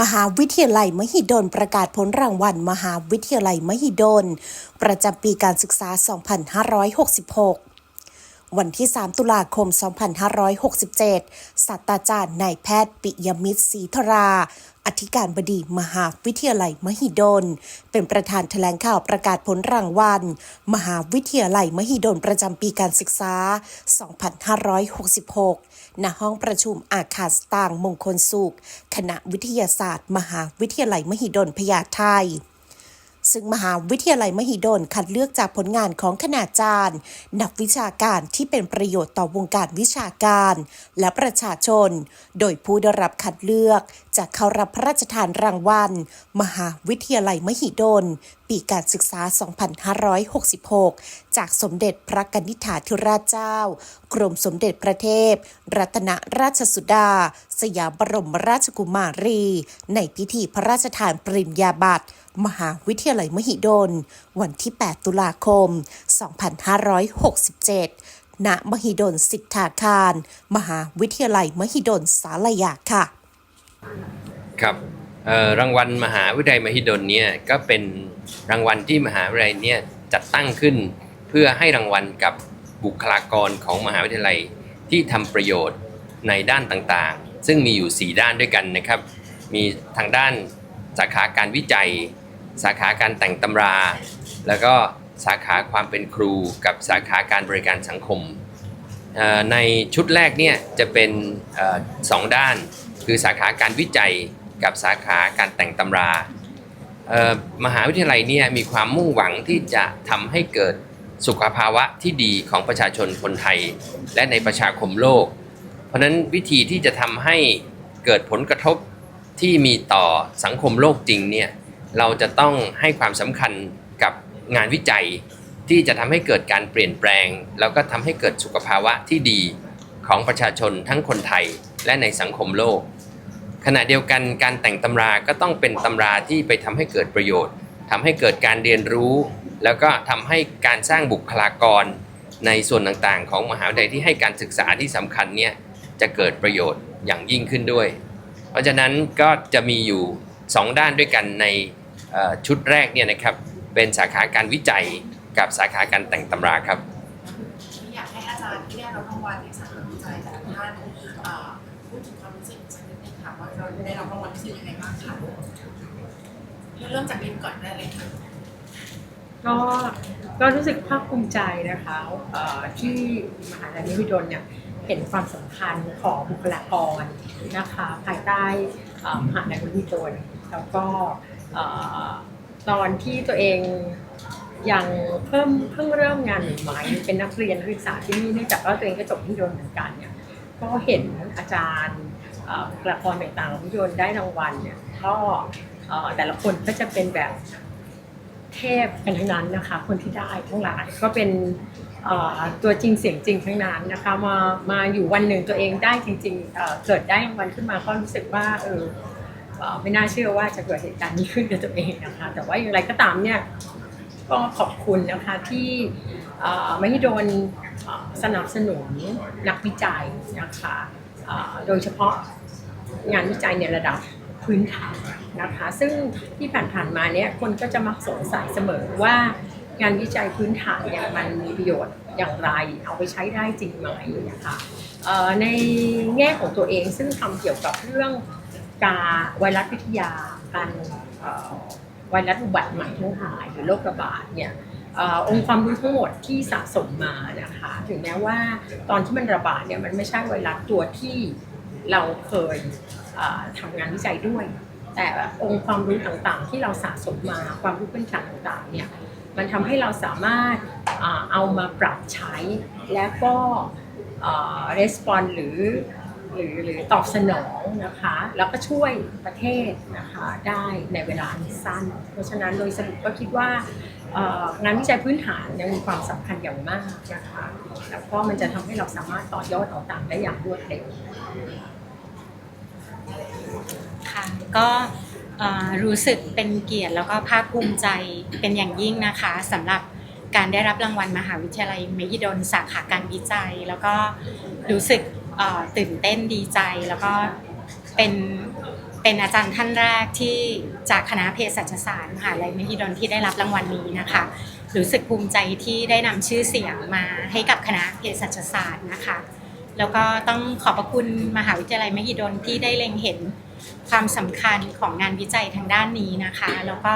มหาวิทยาลัยมหิดลประกาศผลรางวัล มหาวิทยาลัยมหิดล ประจำปีการศึกษา 2566 วันที่ 3 ตุลาคม 2567 ศาสตราจารย์นายแพทย์ปิยมิตรศรีธรา อธิการบดีมหาวิทยาลัยมหิดล เป็นประธานแถลงข่าวประกาศผลรางวัล มหาวิทยาลัยมหิดลประจำปีการศึกษา 2566 ณ ห้องประชุมอาคารสตางมงคลสุข คณะวิทยาศาสตร์ มหาวิทยาลัยมหิดลพญาไท ซึ่งมหาวิทยาลัยมหิดลคัดเลือกจากผลงานของคณาจารย์ นักวิชาการที่เป็นประโยชน์ต่อวงการวิชาการ และประชาชน โดยผู้ได้รับคัดเลือกจะเข้ารับพระราชทานรางวัล มหาวิทยาลัยมหิดล ปีการศึกษา 2566 จากสมเด็จพระกนิษฐาธิราชเจ้า กรมสมเด็จพระเทพ รัตนราชสุดา สยามบรมราชกุมารี ในพิธีพระราชทานปริญญาบัตร มหาวิทยาลัยมหิดล วันที่ 8 ตุลาคม 2567 ณ มหิดลสิทธาคาร มหาวิทยาลัยมหิดลสารยาค่ะ ครับ รางวัลมหาวิทยาลัยมหิดลเนี่ยก็เป็นรางวัลที่มหาวิทยาลัยเนี่ยจัดตั้งขึ้น เพื่อให้รางวัลกับบุคลากรของมหาวิทยาลัยที่ทำประโยชน์ในด้านต่างๆ ซึ่งมีอยู่ 4 ด้านด้วยกันนะครับ มีทางด้านสาขาการวิจัย สาขาการแต่งตำรา แล้วก็สาขาความเป็นครูกับสาขาการบริการสังคม ในชุดแรกเนี่ยจะเป็นสองด้านคือสาขาการวิจัย กับสาขาการแต่งตำรามหาวิทยาลัยเนี่ยมีความมุ่งหวังที่จะทำให้เกิดสุขภาวะที่ดีของประชาชนคนไทย และในประชาคมโลก เพราะฉะนั้นวิธีที่จะทำให้เกิดผลกระทบที่มีต่อสังคมโลกจริงเนี่ยเราจะต้องให้ความสำคัญกับงานวิจัย ที่จะทำให้เกิดการเปลี่ยนแปลง แล้วก็ทำให้เกิดสุขภาวะที่ดีของประชาชนทั้งคนไทยและในสังคมโลก ขณะเดียวกันการแต่งตำราก็ต้องเป็นตำราที่ไปทำให้เกิดประโยชน์ทำให้เกิดการเรียนรู้ แล้วก็ทำให้การสร้างบุคลากรในส่วนต่างๆ ของมหาวิทยาลัยที่ให้การศึกษาที่สำคัญเนี่ยจะเกิดประโยชน์อย่างยิ่งขึ้นด้วย เพราะฉะนั้นก็จะมีอยู่ 2 ด้านด้วยกันในชุดแรกเนี่ยนะครับเป็นสาขาการวิจัยกับสาขาการแต่งตำราครับ ได้รับรางวัลรู้สึกยังไงบ้างคะเริ่มจากบินก่อนได้เลยค่ะก็ก็รู้สึกภาคภูมิใจนะคะที่มหาลัยมหิดลเนี่ยเห็นความสำคัญของบุคลากรนะคะภายใต้มหาลัยมหิดลแล้วก็ตอนที่ตัวเองยังเพิ่มเพิ่งเริ่มงานใหม่เป็นนักเรียนนักศึกษาที่นี่เนื่องจากว่าตัวเองก็จบมหิดลเหมือนกันเนี่ยก็เห็นอาจารย์ บุคลากรต่างๆของมหิดลได้รางวัลเนี่ยก็แต่ละคนก็จะเป็นแบบเทพกันทั้งนั้นนะคะ คนที่ได้ทั้งหลายก็เป็นตัวจริงเสียงจริงทั้งนั้นนะคะมามาอยู่วันหนึ่งตัวเองได้จริงๆเกิดได้รางวัลขึ้นมาก็รู้สึกว่าเออไม่น่าเชื่อว่าจะเกิดเหตุการณ์นี้ขึ้นกับตัวเองนะคะ แต่ว่าอย่างไรก็ตามเนี่ยก็ขอบคุณนะคะที่ไม่ให้โดนสนับสนุนนักวิจัยนะคะโดยเฉพาะ งานวิจัยในระดับพื้นฐานนะคะ ซึ่งที่ผ่านๆมาเนี่ยคนก็จะมักสงสัยเสมอว่างานวิจัยพื้นฐานเนี่ยมันมีประโยชน์อย่างไร เอาไปใช้ได้จริงไหมนะคะเอ่อในแง่ของตัวเองซึ่งทำเกี่ยวกับเรื่องการไวรัสวิทยาการไวรัสอุบัติใหม่ทั้งหลายหรือโรคระบาดเนี่ยเอ่อองค์ความรู้ทั้งหมดที่สะสมมานะคะ ถึงแม้ว่าตอนที่มันระบาดเนี่ยมันไม่ใช่ไวรัสตัวที่ เราเคยทำงานวิจัยด้วย แต่องค์ความรู้ต่างๆ ที่เราสะสมมาความรู้พื้นฐานต่างๆเนี่ยมันทำให้เราสามารถเอามาปรับใช้และก็เอ่อ respond หรือหรือหรือตอบสนองนะคะ แล้วก็ช่วยประเทศนะคะได้ในเวลาอันสั้น เพราะฉะนั้นโดยสรุปก็คิดว่างานวิจัยพื้นฐานยังมีความสำคัญอย่างมากนะคะแล้วก็มันจะทำให้เราสามารถต่อยอดต่างได้อย่างรวดเร็ว ก็รู้สึกเป็นเกียรติแล้วก็ภาคภูมิใจเป็นอย่างยิ่งนะคะสำหรับการได้รับรางวัลมหาวิทยาลัยมหิดลสาขาการวิจัย แล้วก็รู้สึกตื่นเต้นดีใจ แล้วก็เป็นเป็นอาจารย์ท่านแรกที่จากคณะเภสัชศาสตร์มหาวิทยาลัยมหิดลที่ได้รับรางวัลนี้นะคะรู้สึกภูมิใจที่ได้นำชื่อเสียงมาให้กับคณะเภสัชศาสตร์นะคะ แล้วก็ต้องขอบพระคุณมหาวิทยาลัยมหิดลที่ได้เล็งเห็น ความสำคัญของงานวิจัยทางด้านนี้นะคะ แล้วก็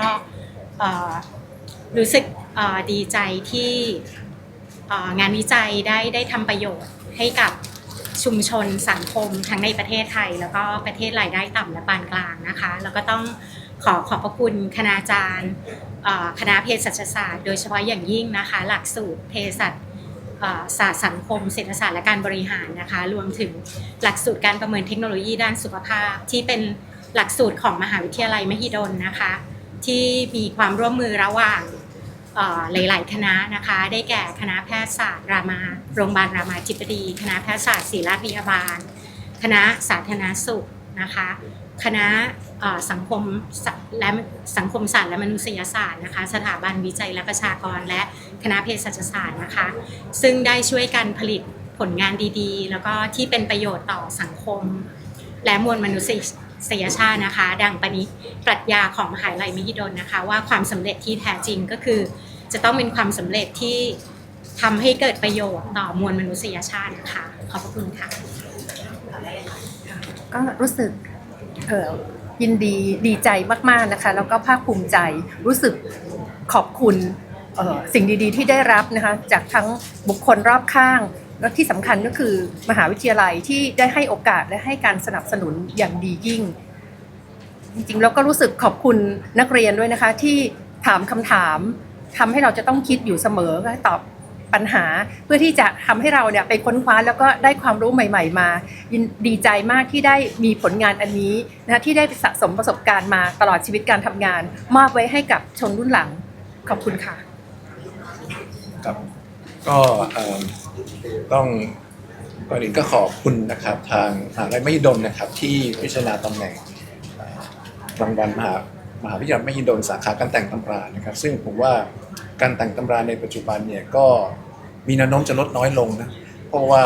รู้สึกดีใจที่งานวิจัยได้ได้ทำประโยชน์ให้กับชุมชนสังคมทั้งในประเทศไทย แล้วก็ประเทศรายได้ต่ำและปานกลางนะคะ แล้วก็ต้องขอขอบพระคุณคณาจารย์คณะเภสัชศาสตร์ โดยเฉพาะอย่างยิ่งนะคะ หลักสูตรเภสัช ศาสตร์สังคม เศรษฐศาสตร์และการบริหารนะคะ รวมถึงหลักสูตรการประเมินเทคโนโลยีด้านสุขภาพ ที่เป็นหลักสูตรของมหาวิทยาลัยมหิดลนะคะ ที่มีความร่วมมือระหว่างหลาย ๆ คณะนะคะ ได้แก่คณะแพทยศาสตร์รามาโรงพยาบาลรามาธิบดี คณะแพทยศาสตร์ศิริราชพยาบาล คณะสาธารณสุขนะคะ คณะสังคมและสังคมศาสตร์และมนุษยศาสตร์นะคะ สถาบันวิจัยและประชากรและคณะเภสัชศาสตร์นะคะ ซึ่งได้ช่วยกันผลิตผลงานดีๆ แล้วก็ที่เป็นประโยชน์ต่อสังคม และมวลมนุษยชาตินะคะ ดังปณิปรัชญาของมหาวิทยาลัยมหิดลนะคะ ว่าความสำเร็จที่แท้จริงก็คือ จะต้องเป็นความสำเร็จที่ทำให้เกิดประโยชน์ต่อมวลมนุษยชาตินะคะขอบพระคุณค่ะก็รู้สึก ยินดีดีใจมากๆนะคะ แล้วก็ภาคภูมิใจรู้สึกขอบคุณสิ่งดีๆ ที่ได้รับนะคะจากทั้งบุคคลรอบข้าง และที่สำคัญก็คือมหาวิทยาลัยที่ได้ให้โอกาสและให้การสนับสนุนอย่างดียิ่ง จริงๆแล้วก็รู้สึกขอบคุณนักเรียนด้วยนะคะที่ถามคำถามทำให้เราจะต้องคิดอยู่เสมอและตอบ ปัญหา เพื่อที่จะทำให้เราเนี่ยไปค้นคว้าแล้วก็ได้ความรู้ใหม่ ๆ มา ดีใจมากที่ได้มีผลงานอันนี้นะที่ได้สะสมประสบการณ์มาตลอดชีวิตการทำงาน มอบไว้ให้กับชนรุ่นหลังขอบคุณค่ะครับก็ต้องก่อนอื่นก็ขอบคุณนะครับทางมหาวิทยาลัยมหิดลนะครับที่พิจารณาตำแหน่งรางวัลมหา มหาวิทยาลัยมหิดลสาขาการแต่งตำรานะครับ ซึ่งผมว่าการแต่งตำราในปัจจุบันเนี่ยก็มีแนวโน้มจะลดน้อยลงนะเพราะว่า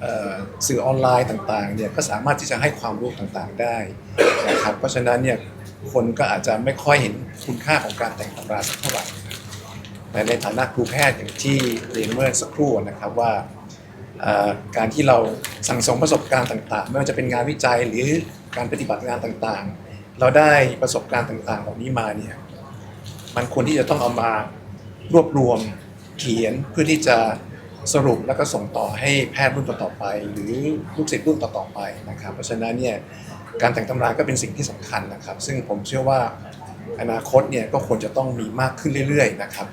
เอ่อสื่อออนไลน์ต่างๆเนี่ยก็สามารถที่จะให้ความรู้ต่างๆได้นะครับเพราะฉะนั้นเนี่ยคนก็อาจจะไม่ค่อยเห็นคุณค่าของการแต่งตำราสักเท่าไหร่แต่ในฐานะครูแพทย์อย่างที่เรียนเมื่อสักครู่นะครับว่าเอ่อการที่เราสั่งสมประสบการณ์ต่างๆ ไม่ว่าจะเป็นงานวิจัยหรือการปฏิบัติงานต่างๆ เราได้ประสบการณ์ต่างๆ เหล่านี้มาเนี่ยมันควรที่จะต้องเอามารวบรวมเขียนเพื่อที่จะสรุปแล้วก็ส่งต่อให้แพทย์รุ่นต่อๆไป หรือลูกศิษย์รุ่นต่อๆไปนะครับ เพราะฉะนั้นเนี่ยการแต่งตำราก็เป็นสิ่งที่สำคัญนะครับ ซึ่งผมเชื่อว่าอนาคตเนี่ยก็ควรจะต้องมีมากขึ้นเรื่อยๆนะครับ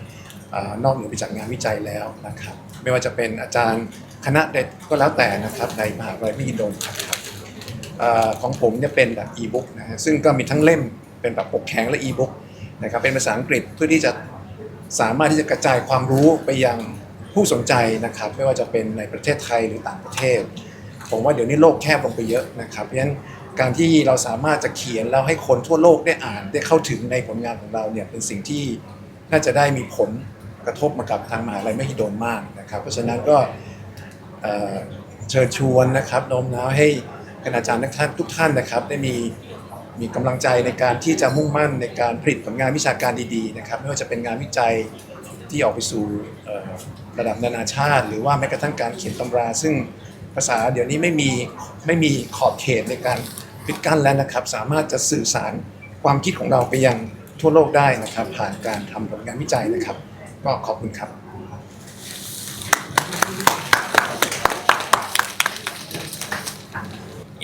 อนอกเหนือไปจากงานวิจัยแล้วนะครับ ไม่ว่าจะเป็นอาจารย์คณะเด็ดก็แล้วแต่นะครับในมหาวิทยาลัยมหิดลครับ ของผมเนี่ยเป็นแบบอีบุ๊กนะฮะซึ่งก็มีทั้งเล่มเป็นแบบปกแข็งและอีบุ๊กนะครับเป็นภาษาอังกฤษเพื่อที่จะสามารถที่จะกระจายความรู้ไปยังผู้สนใจนะครับไม่ว่าจะเป็นในประเทศไทยหรือต่างประเทศ ผมว่าเดี๋ยวนี้โลกแคบลงไปเยอะนะครับเพราะฉะนั้นการที่เราสามารถจะเขียนแล้วให้คนทั่วโลกได้อ่านได้เข้าถึงในผลงานของเราเนี่ยเป็นสิ่งที่น่าจะได้มีผลกระทบมากับทางมหาลัยไม่ฮิดนมากนะครับ เพราะฉะนั้นก็เอ่อเชิญชวนนะครับโน้มน้าวให้ คณาจารย์ทุกท่านทุกท่านนะครับ ได้มีมีกำลังใจในการที่จะมุ่งมั่นในการผลิตผลงานวิชาการดีๆนะครับ ไม่ว่าจะเป็นงานวิจัยที่ออกไปสู่ระดับนานาชาติ หรือว่าแม้กระทั่งการเขียนตำรา ซึ่งภาษาเดี๋ยวนี้ไม่มีไม่มีขอบเขตในการปิดกั้นแล้วนะครับ สามารถจะสื่อสารความคิดของเราไปยังทั่วโลกได้นะครับ ผ่านการทำผลงานวิจัยนะครับ ก็ขอบคุณครับ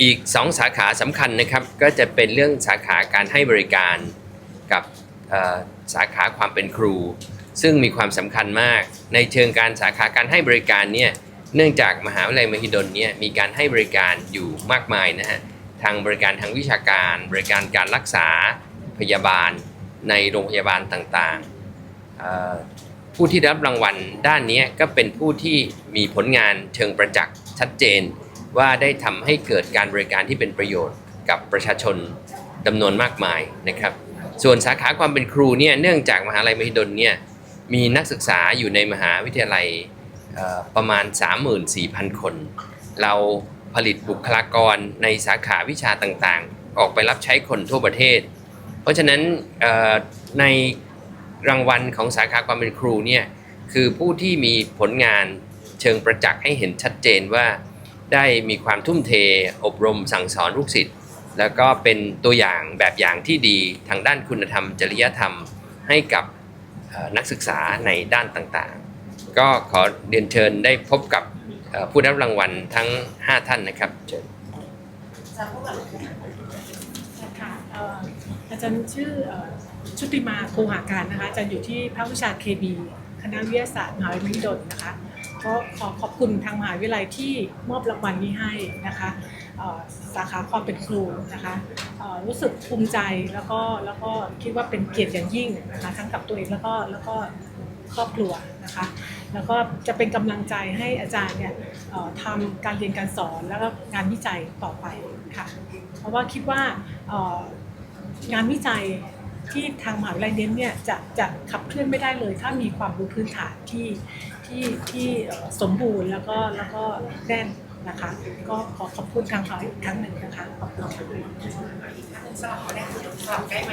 อีก 2 สาขาสำคัญนะครับ ก็จะเป็นเรื่องสาขาการให้บริการกับสาขาความเป็นครู ซึ่งมีความสำคัญมาก ในเชิงการสาขาการให้บริการเนี่ยเนื่องจากมหาวิทยาลัยมหิดลเนี่ยมีการให้บริการอยู่มากมายนะฮะทางบริการทางวิชาการ บริการการรักษาพยาบาลในโรงพยาบาลต่างๆ ผู้ที่รับรางวัลด้านนี้ก็เป็นผู้ที่มีผลงานเชิงประจักษ์ชัดเจน ว่าได้ทำให้เกิดการบริการที่เป็นประโยชน์กับประชาชนจำนวนมากมายนะครับ ส่วนสาขาความเป็นครูเนี่ยเนื่องจากมหาลัยมหิดลเนี่ยมีนักศึกษาอยู่ในมหาวิทยาลัยประมาณ 34,000 คน เราผลิตบุคลากรในสาขาวิชาต่างๆ ออกไปรับใช้คนทั่วประเทศ เพราะฉะนั้นในรางวัลของสาขาความเป็นครูเนี่ยคือผู้ที่มีผลงานเชิงประจักษ์ให้เห็นชัดเจนว่า ได้มีความทุ่มเทอบรมสั่งสอนลูกศิษย์แล้วก็เป็นตัวอย่างแบบอย่างที่ดีทางด้านคุณธรรม จริยธรรมให้กับนักศึกษาในด้านต่างๆ ก็ขอเรียนเชิญได้พบกับผู้ได้รับรางวัลทั้ง 5 ท่านนะครับเชิญจะพูดแบบค่ะอาจารย์ชื่อชุติมาคูหาการนะคะอาจารย์อยู่ที่ภาควิชาเคบีคณะวิทยาศาสตร์มหาวิทยาลัยมหิดลนะคะ ก็ขอขอบคุณทางมหาวิทยาลัยที่มอบรางวัลนี้ให้นะคะสาขาความเป็นครูนะคะรู้สึกภูมิใจแล้วก็แล้วก็คิดว่าเป็นเกียรติอย่างยิ่งนะคะทั้งกับตัวเองแล้วก็แล้วก็ครอบครัวนะคะแล้วก็จะเป็นกำลังใจให้อาจารย์เนี่ยทำการเรียนการสอนแล้วก็งานวิจัยต่อไปค่ะเพราะว่าคิดว่างานวิจัย ที่ทางมหาวิทยาลัยเน้นเนี่ยจะจะขับเคลื่อนไม่ได้เลย ถ้ามีความรู้พื้นฐานที่ที่ที่สมบูรณ์แล้วก็แล้วก็แน่นนะคะ ก็ขอขอบคุณทางเขาอีกครั้งหนึ่งนะคะขอบคุณค่ะสลับเขาได้สลับใกล้ไหม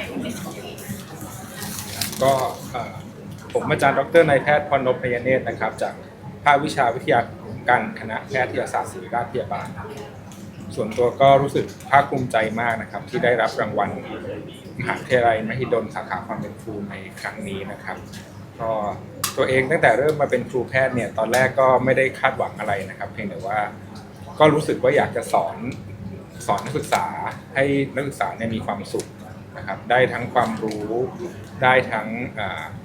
ก็ผมอาจารย์ดรนายแพทย์พรนพพยเนตรนะครับ จากภาควิชาวิทยาการคณะแพทยศาสตร์ศิริราชพยาบาล ส่วนตัวก็รู้สึกภาคภูมิใจมากนะครับ ที่ได้รับรางวัล มหาวิทยาลัยมหิดลสาขาความเป็นครูในครั้งนี้นะครับ ก็ตัวเองตั้งแต่เริ่มมาเป็นครูแพทย์เนี่ยตอนแรกก็ไม่ได้คาดหวังอะไรนะครับ เพียงแต่ว่าก็รู้สึกว่าอยากจะสอนสอนนักศึกษาให้นักศึกษาเนี่ยมีความสุขนะครับ ได้ทั้งความรู้ได้ทั้ง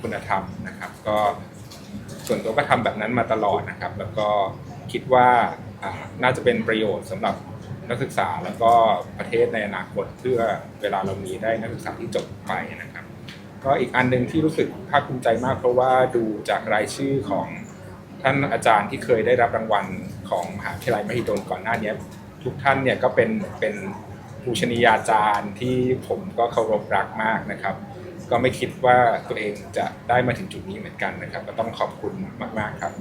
คุณธรรมนะครับ ก็ส่วนตัวก็ทำแบบนั้นมาตลอดนะครับ แล้วก็คิดว่าอ่าน่าจะเป็นประโยชน์สำหรับ นักศึกษาแล้วก็ประเทศในอนาคตเพื่อเวลาเรามีได้นักศึกษาที่จบไปนะครับ ก็อีกอันหนึ่งที่รู้สึกภาคภูมิใจมาก เพราะว่าดูจากรายชื่อของท่านอาจารย์ที่เคยได้รับรางวัลของมหาวิทยาลัยมหิดลก่อนหน้านี้ทุกท่านเนี่ยก็เป็นเป็นผู้ชนียาจารย์ที่ผมก็เคารพรักมากนะครับ ก็ไม่คิดว่าตัวเองจะได้มาถึงจุดนี้เหมือนกันนะครับ ก็ต้องขอบคุณมาก ๆ ครับ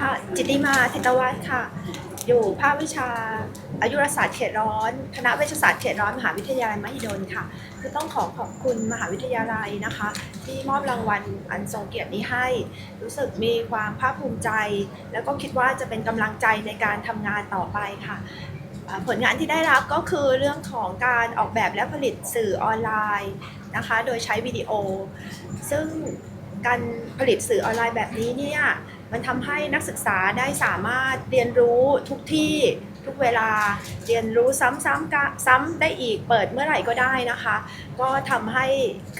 ค่ะ จิตติมาทิตวัฒน์ค่ะ อยู่ภาควิชาอายุรศาสตร์เขตร้อน คณะเวชศาสตร์เขตร้อน มหาวิทยาลัยมหิดลค่ะ คือต้องขอขอบคุณมหาวิทยาลัยนะคะ ที่มอบรางวัลอันทรงเกียรตินี้ให้ รู้สึกมีความภาคภูมิใจ แล้วก็คิดว่าจะเป็นกำลังใจในการทำงานต่อไปค่ะผลงานที่ได้รับก็คือเรื่องของการออกแบบและผลิตสื่อออนไลน์นะคะ โดยใช้วิดีโอ ซึ่งการผลิตสื่อออนไลน์แบบนี้เนี่ย มันทำให้นักศึกษาได้สามารถเรียนรู้ทุกที่ทุกเวลาเรียนรู้ซ้ำๆกะซ้ำได้อีกเปิดเมื่อไหร่ก็ได้นะคะ ก็ทำให้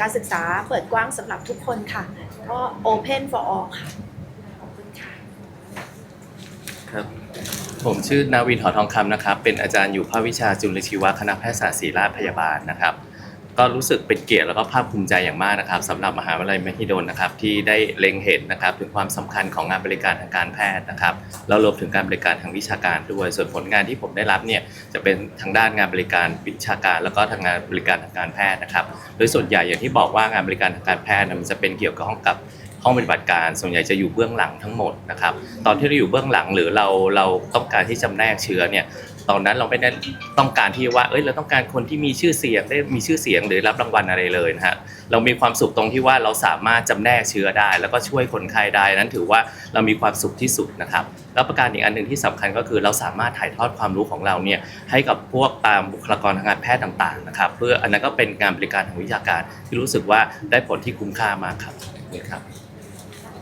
การศึกษาเปิดกว้างสำหรับทุกคนค่ะ ก็ open for all ค่ะ ขอบคุณค่ะ ครับ ผมชื่อนาวินหอทองคำนะครับ เป็นอาจารย์อยู่ภาควิชาจุลชีวะคณะแพทยศาสตร์ศิริราชพยาบาลนะครับ ก็รู้สึกเป็นเกียรติแล้วก็ภาคภูมิใจอย่างมากนะครับสำหรับมหาวิทยาลัยมหิดลนะครับที่ได้เล็งเห็นนะครับถึงความสำคัญของงานบริการทางการแพทย์นะครับแล้วรวมถึงการบริการทางวิชาการด้วย ส่วนผลงานที่ผมได้รับเนี่ยจะเป็นทางด้านงานบริการวิชาการ แล้วก็ทางงานบริการทางการแพทย์นะครับ โดยส่วนใหญ่อย่างที่บอกว่างานบริการทางการแพทย์มันจะเป็นเกี่ยวกับห้องกับห้องปฏิบัติการส่วนใหญ่จะอยู่เบื้องหลังทั้งหมดนะครับ ตอนที่เราอยู่เบื้องหลังหรือเราเราต้องการที่จำแนกเชื้อเนี่ย ตอนนั้นเราไม่ได้ต้องการที่ว่า เอ้ย เราต้องการคนที่มีชื่อเสียงได้มีชื่อเสียงหรือรับรางวัลอะไรเลยนะฮะ เรามีความสุขตรงที่ว่าเราสามารถจำแนกเชื้อได้ แล้วก็ช่วยคนไข้ได้นั้นถือว่าเรามีความสุขที่สุดนะครับ แล้วประการอีกอันหนึ่งที่สำคัญก็คือเราสามารถถ่ายทอดความรู้ของเราเนี่ยให้กับพวกตามบุคลากรทางการแพทย์ต่างๆนะครับ เพื่ออันนั้นก็เป็นการบริการทางวิชาการที่รู้สึกว่าได้ผลที่คุ้มค่ามากครับนี่ครับ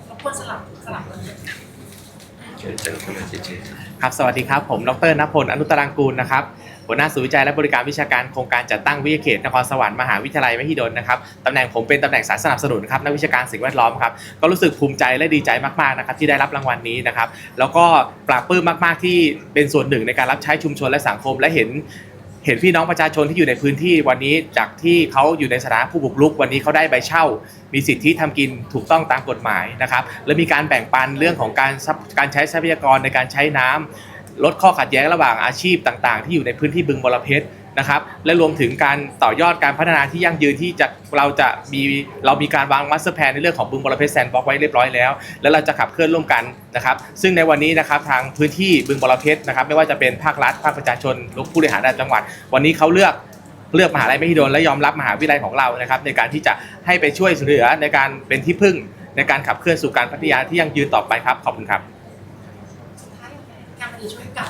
รบกวนสลับสลับกัน ครับสวัสดีครับ ผมดรนพลอนุตรังกูลนะครับหัวหน้าศูนย์วิจัยและบริการวิชาการโครงการจัดตั้งวิทยาเขตนครสวรรค์มหาวิทยาลัยมหิดลนะครับตำแหน่งผมเป็นตำแหน่งสายสนับสนุนครับนักวิชาการสิ่งแวดล้อมครับก็รู้สึกภูมิใจและดีใจมากๆนะครับที่ได้รับรางวัลนี้นะครับแล้วก็ปลาบปลื้มมากๆที่เป็นส่วนหนึ่งในการรับใช้ชุมชนและสังคมและเห็นเห็นพี่น้องประชาชนที่อยู่ในพื้นที่วันนี้จากที่เขาอยู่ในสถานะผู้บุกรุก วันนี้เขาได้ใบเช่า มีสิทธิทำกินถูกต้องตามกฎหมายนะครับ และมีการแบ่งปันเรื่องของการการใช้ทรัพยากรในการใช้น้ำลดข้อขัดแย้งระหว่างอาชีพต่าง ๆ ที่อยู่ในพื้นที่บึงบรเพชรนะครับและรวมถึงการต่อยอดการพัฒนาที่ยั่งยืนที่จะเราจะมีเรามีการวางมาสเตอร์แพลนในเรื่องของบึงบรเพชรแซนด์บ็อกไว้เรียบร้อยแล้ว แล้วเราจะขับเคลื่อนร่วมกันนะครับซึ่งในวันนี้นะครับทางพื้นที่บึงบรเพชรนะครับไม่ว่าจะเป็นภาครัฐภาคประชาชนรือผู้บริหารจังหวัด วันนี้เขาเลือก เลือกมหาลัยมหิดลและยอมรับมหาวิทยาลัยของเรานะครับ ในการที่จะให้ไปช่วยเหลือในการเป็นที่พึ่ง ในการขับเคลื่อนสู่การพัฒนาที่ยั่งยืนต่อไปครับขอบคุณครับการมาช่วยกับ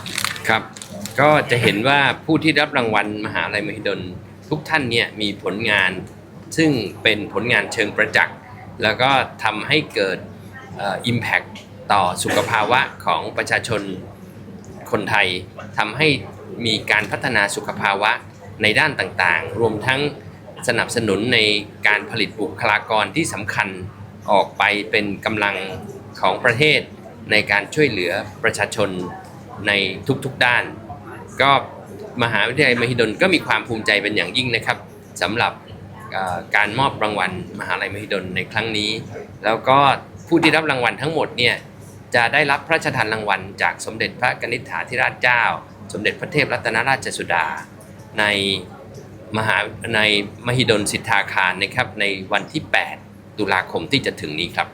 ครับ ก็จะเห็นว่าผู้ที่รับรางวัลมหาลัยมหิดลทุกท่านเนี่ยมีผลงาน ซึ่งเป็นผลงานเชิงประจักษ์แล้วก็ทำให้เกิดอิมแพคต่อสุขภาวะของประชาชนคนไทยทำให้มีการพัฒนาสุขภาวะ ในด้านต่างๆ รวมทั้งสนับสนุนในการผลิตบุคลากรที่สำคัญออกไปเป็นกำลังของประเทศในการช่วยเหลือประชาชนในทุกๆด้าน ก็มหาวิทยาลัยมหิดลก็มีความภูมิใจเป็นอย่างยิ่งนะครับสำหรับการมอบรางวัลมหาลัยมหิดลในครั้งนี้ แล้วก็ผู้ที่รับรางวัลทั้งหมดเนี่ยจะได้รับพระราชทานรางวัลจากสมเด็จพระกนิษฐาธิราชเจ้า สมเด็จพระเทพรัตนราชสุดา ในมหาในมหิดลสิทธาคารนะครับในวันที่ 8 ตุลาคมที่จะถึงนี้ครับ